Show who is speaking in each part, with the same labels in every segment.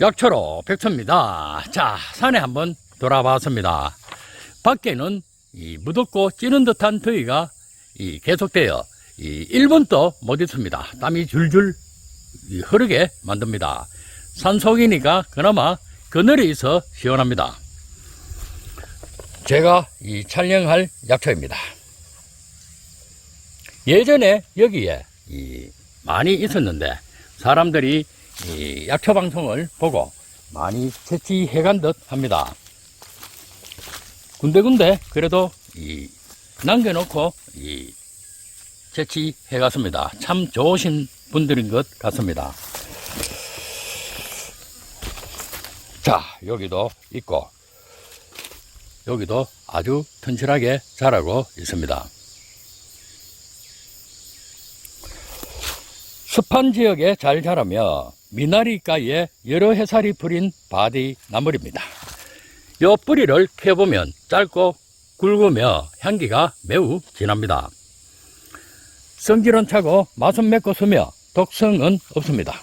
Speaker 1: 약초로 백초입니다. 자, 산에 한번 돌아봤습니다. 밖에는 이 무덥고 찌는 듯한 더위가 이 계속되어 이 1분도 못 있습니다. 땀이 줄줄 이 흐르게 만듭니다. 산속이니까 그나마 그늘이 있어 시원합니다. 제가 이 촬영할 약초입니다. 예전에 여기에 이 많이 있었는데 사람들이 이 약초 방송을 보고 많이 채취해 간 듯 합니다. 군데군데 그래도 이 남겨놓고 이 채취해 갔습니다. 참 좋으신 분들인 것 같습니다. 자, 여기도 있고, 여기도 아주 튼실하게 자라고 있습니다. 습한 지역에 잘 자라며 미나리가에 여러 해살이 풀인 바디 나물입니다. 요 뿌리를 캐보면 짧고 굵으며 향기가 매우 진합니다. 성질은 차고 맛은 맵고 스며 독성은 없습니다.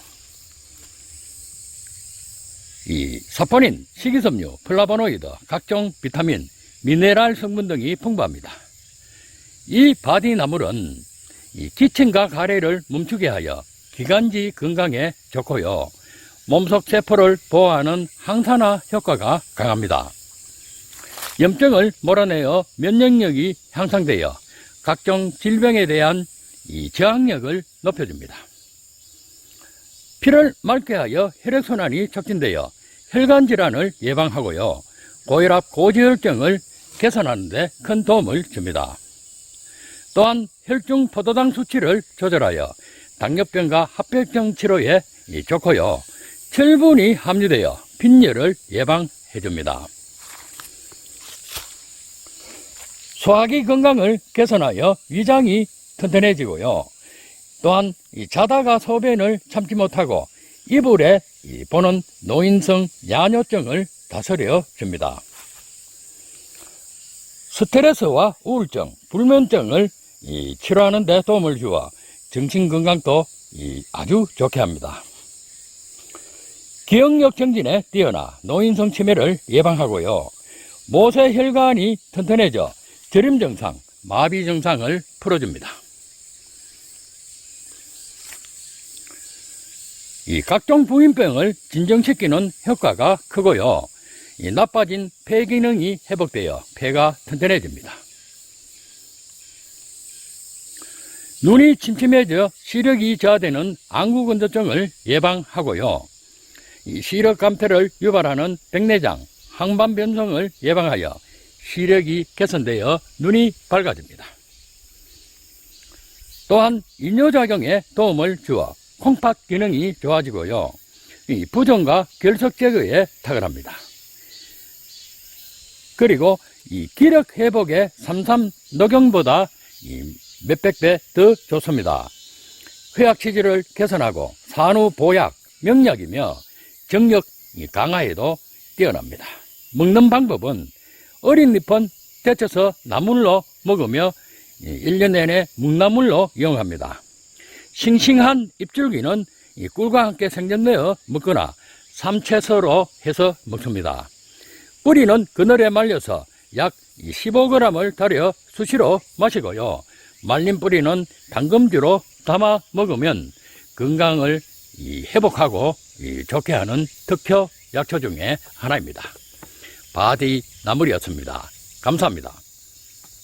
Speaker 1: 이 사포닌, 식이섬유, 플라보노이드, 각종 비타민, 미네랄 성분 등이 풍부합니다. 이 바디 나물은 이 기침과 가래를 멈추게 하여 기관지 건강에 좋고요. 몸속 세포를 보호하는 항산화 효과가 강합니다. 염증을 몰아내어 면역력이 향상되어 각종 질병에 대한 이 저항력을 높여줍니다. 피를 맑게 하여 혈액순환이 촉진되어 혈관 질환을 예방하고요. 고혈압, 고지혈증을 개선하는 데 큰 도움을 줍니다. 또한 혈중 포도당 수치를 조절하여 당뇨병과 합병증 치료에 이 좋고요. 철분이 함유되어 빈혈을 예방해 줍니다. 소화기 건강을 개선하여 위장이 튼튼해지고요. 또한 이 자다가 소변을 참지 못하고 이불에 이 보는 노인성 야뇨증을 다스려 줍니다. 스트레스와 우울증, 불면증을 이 치료하는 데 도움을 주어 정신 건강도 이 아주 좋게 합니다. 기억력 정진에 뛰어나 노인성 치매를 예방하고요. 모세 혈관이 튼튼해져 저림 증상, 마비 증상을 풀어줍니다. 이 각종 부인병을 진정시키는 효과가 크고요. 이 나빠진 폐 기능이 회복되어 폐가 튼튼해집니다. 눈이 침침해져 시력이 저하되는 안구 건조증을 예방하고요. 이 시력 감퇴를 유발하는 백내장, 항반 변성을 예방하여 시력이 개선되어 눈이 밝아집니다. 또한 이뇨작용에 도움을 주어 콩팥 기능이 좋아지고요. 이 부종과 결석 제거에 탁월합니다. 그리고 이 기력 회복에 삼삼 녹용보다 이 몇백 배 더 좋습니다. 회학 체질을 개선하고 산후 보약, 명약이며 정력 이 강화에도 뛰어납니다. 먹는 방법은 어린 잎은 데쳐서 나물로 먹으며 1년 내내 묵나물로 이용합니다. 싱싱한 잎줄기는 이 꿀과 함께 생전내어 먹거나 삼채서로 해서 먹습니다. 뿌리는 그늘에 말려서 약 15g을 달여 수시로 마시고요. 말린 뿌리는 당금주로 담아 먹으면 건강을 이 회복하고 이 좋게 하는 특효 약초 중에 하나입니다. 바디 나물이었습니다. 감사합니다.